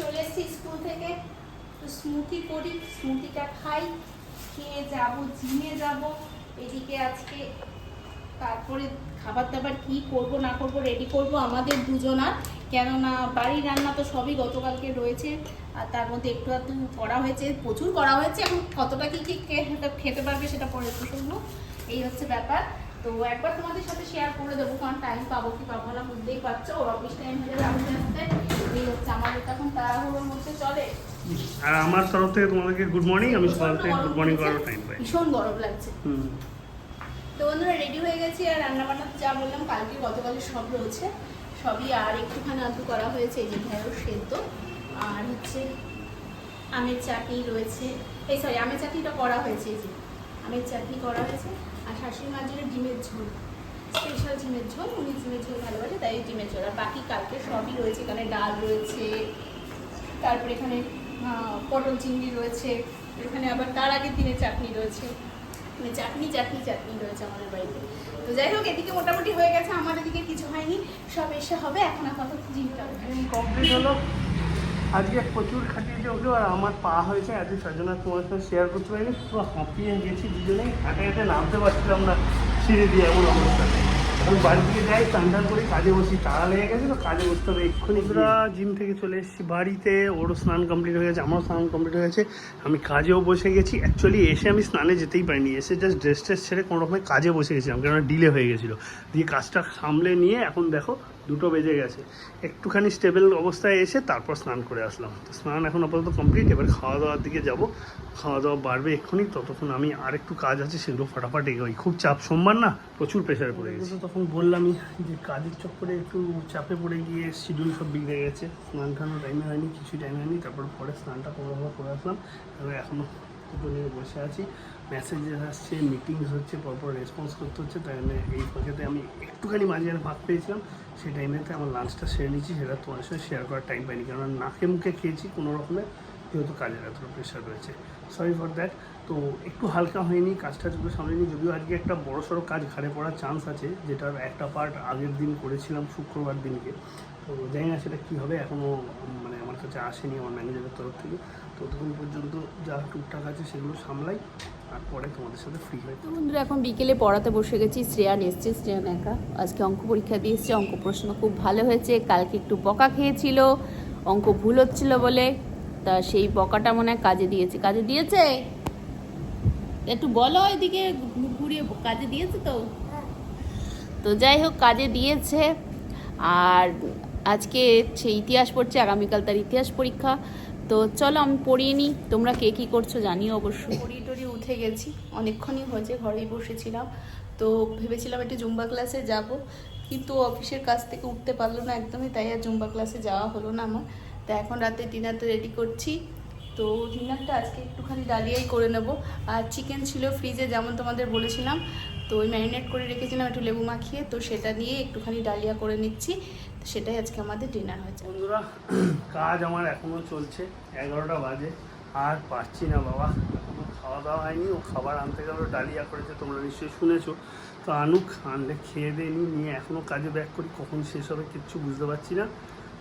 চলে এসেছি স্কুল থেকে। তো স্মুথি করি, স্মুথিটা খাই, খেয়ে যাব, জিমে যাব। এদিকে আজকে তারপরে খাবার দাবার কি করব, না করব রেডি করব আমাদের দুজনার কেননা বাড়ির রান্না তো সবই গতকালকে রয়েছে। আর তার মধ্যে একটু আধটু করা হয়েছে, প্রচুর করা হয়েছে। এখন কতটা কী, কি খেতে পারবে সেটা পরে একটু শুনব। এই হচ্ছে ব্যাপার। তো একবার তোমাদের সাথে শেয়ার করে দেবো, কারণ টাইম পাবো কি পাবো না, বুঝতেই পারছ। অফিস টাইম হয়ে যাবে আস্তে। হচ্ছে আমাদের তো তাড়াহুড়োর মধ্যে চলে। আর আমার তরফ থেকে তোমাদেরকে গুড মর্নিং আমি সকাল থেকে গুড মর্নিং করার টাইম পাই। ভীষণ গরম লাগছে। তো বন্ধুরা রেডি হয়ে গেছি আর রান্না বান্না যা বললাম কালকে গতকালের সব রয়েছে। সবই আর একটুখানি আলু করা হয়েছে এই যে ঢেঁড়স সেদ্ধ। আর হচ্ছে আমের চাটনি রয়েছে। এই সরি আমের চাটনিটা করা হয়েছে এই যে। আমের চাটনি করা হয়েছে। আর শাশুড়ি জন্য ডিমের ঝোল। ডিমের ঝোল, উনি ডিমের ঝোল ভালোবাসে, তাই ডিমের ঝোল। আর বাকি কালকে সবই রয়েছে, এখানে ডাল রয়েছে, তারপরে এখানে পটল চিংড়ি রয়েছে, এখানে আবার তার আগের দিনের চাটনি রয়েছে। মানে চাটনি চাটনি চাটনি রয়েছে আমাদের বাড়িতে। তো যাই হোক, এদিকে মোটামুটি হয়ে গেছে, আমার এদিকে কিছু হয়নি, সব এসে হবে, এখন আপাতত জিমটা কমপ্লিট হলো। আজকে প্রচুর খাটিয়েছে ওকে আর আমার পা হয়েছে, আজকে আর তোমার সাথে শেয়ার করতে পারিনি, পুরো হাঁপিয়ে গেছি দুজনেই, হাঁটে হাঁটে নামতে পারছিলাম না, সিঁড়ি দিয়ে, এমন অবস্থা। যাই কাজে তাড়া লেগে কাজে বসতে হবে এক্ষুনি। জিম থেকে চলে এসেছি। বাড়িতে ওরও স্নান কমপ্লিট হয়ে গেছে, আমারও স্নান কমপ্লিট হয়ে গেছে। আমি কাজেও বসে গেছি। অ্যাকচুয়ালি এসে আমি স্নানে যেতেই পারিনি। এসে জাস্ট ড্রেস ট্রেস ছেড়ে কোনো রকমের কাজে বসে গেছিলাম, কেননা ডিলে হয়ে গেছিল। দিয়ে কাজটা সামলে নিয়ে এখন দেখো দুটো বেজে গেছে। একটুখানি স্টেবল অবস্থায় এসে তারপর স্নান করে আসলাম। তো স্নান এখন আপাতত কমপ্লিট এবার খাওয়া দাওয়ার দিকে যাব। খাওয়া দাওয়া বাড়বে এক্ষুনি, ততক্ষণ আমি আরেকটু কাজ আছে, সেগুলো ফাটাফাট এগোই। খুব চাপ সোমবার না, প্রচুর প্রেশার পড়ে গেছে। তখন বললামই যে কাজের চক্করে একটু চাপে পড়ে গিয়ে শিডিউল সব বিগড়ে গেছে। স্নান টানও টাইমে হয়নি, কিছু টাইমে হয়নি, তারপর পরে স্নানটা করে করে আসলাম। এবার এখনও দুটো নিয়ে বসে আছি। মেসেজেস আসছে মিটিংস হচ্ছে, পরপর রেসপন্স করতে হচ্ছে, তাই জন্য এই ফাঁকেতে আমি একটুখানি মাঝখানে ভাত পেয়েছিলাম, সেই টাইমেতে আমার লাঞ্চটা সেরে নিয়েছি, সেটা তোমার সঙ্গে শেয়ার করার টাইম পাইনি, কেননা নাকে মুখে খেয়েছি কোনো রকমে। যেহেতু কাজের এতটা প্রেশার রয়েছে। সরি ফর দ্যাট তো একটু হালকা হয়নি, কাজটা সামনে নিই। যদিও আজকে একটা বড় সড়ো কাজ ঘাড়ে পড়ার চান্স আছে, যেটার একটা পার্ট আগের দিন করেছিলাম শুক্রবার দিনকে। তো জানি না সেটা কী হবে এখনও মানে আমার কাছে আসেনি আমার ম্যানেজারের তরফ থেকে। ততক্ষণ পর্যন্ত যা টুকটাক আছে সেগুলো সামলাই আর পরে তোমাদের সাথে ফ্রি হয় তো বন্ধুরা, এখন বিকেলে পড়াতে বসে গেছি। শ্রেয়ান এসছে শ্রেয়ান একা আজকে অঙ্ক পরীক্ষা দিয়ে এসছে। অঙ্ক প্রশ্ন খুব ভালো হয়েছে। কালকে একটু বকা খেয়েছিল, অঙ্ক ভুল হচ্ছিল বলে। তা সেই বকাটা মনে হয় কাজে দিয়েছে। কাজে দিয়েছে? একটু বলো এদিকে ঘুরিয়ে কাজে দিয়েছে তো? তো যাই হোক, কাজে দিয়েছে। আর আজকে সে ইতিহাস পড়ছে, আগামীকাল তার ইতিহাস পরীক্ষা। তো চলো আমি পড়িয়ে নিই। তোমরা কে কী করছ জানিও অবশ্য। পড়িয়ে টড়িয়ে উঠে গেছি। অনেকক্ষণই হয়েছে, ঘরেই বসেছিলাম। তো ভেবেছিলাম একটু জুম্বা ক্লাসে যাব, কিন্তু অফিসের কাছ থেকে উঠতে পারল না একদমই, তাই আর জুম্বা ক্লাসে যাওয়া হলো না আমার। তো এখন রাতে ডিনারটা রেডি করছি। তো ডিনারটা আজকে একটুখানি ডালিয়াই করে নেব। আর চিকেন ছিল ফ্রিজে, যেমন তোমাদের বলেছিলাম। তো ওই ম্যারিনেট করে রেখেছিলাম একটু লেবু মাখিয়ে। তো সেটা দিয়ে একটুখানি ডালিয়া করে নিচ্ছি। তো সেটাই আজকে আমাদের ডিনার হয়েছে। বন্ধুরা, কাজ আমার এখনও চলছে। এগারোটা বাজে। আর পাচ্ছি না বাবা। এখনও খাওয়া দাওয়া হয়নি। ও খাবার আনতে গেল, ডালিয়া করেছে, তোমরা নিশ্চয়ই শুনেছো। তো আনুক, আনলে খেয়ে দিয়ে নিই। নিয়ে এখনও কাজে ব্যাক করি। কখন শেষ হবে কিচ্ছু বুঝতে পারছি না।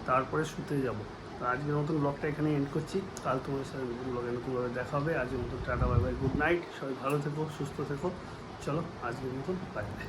তারপরে শুতে যাব। তো আজকের মতন ব্লগটা এখানে এন্ড করছি। কাল তোমার সাথে নতুন ব্লগে নতুনভাবে দেখা হবে। আজকের মতন tata bye bye good night সবাই ভালো থেকো, সুস্থ থেকো। চলো, আজকের মতন বাই বাই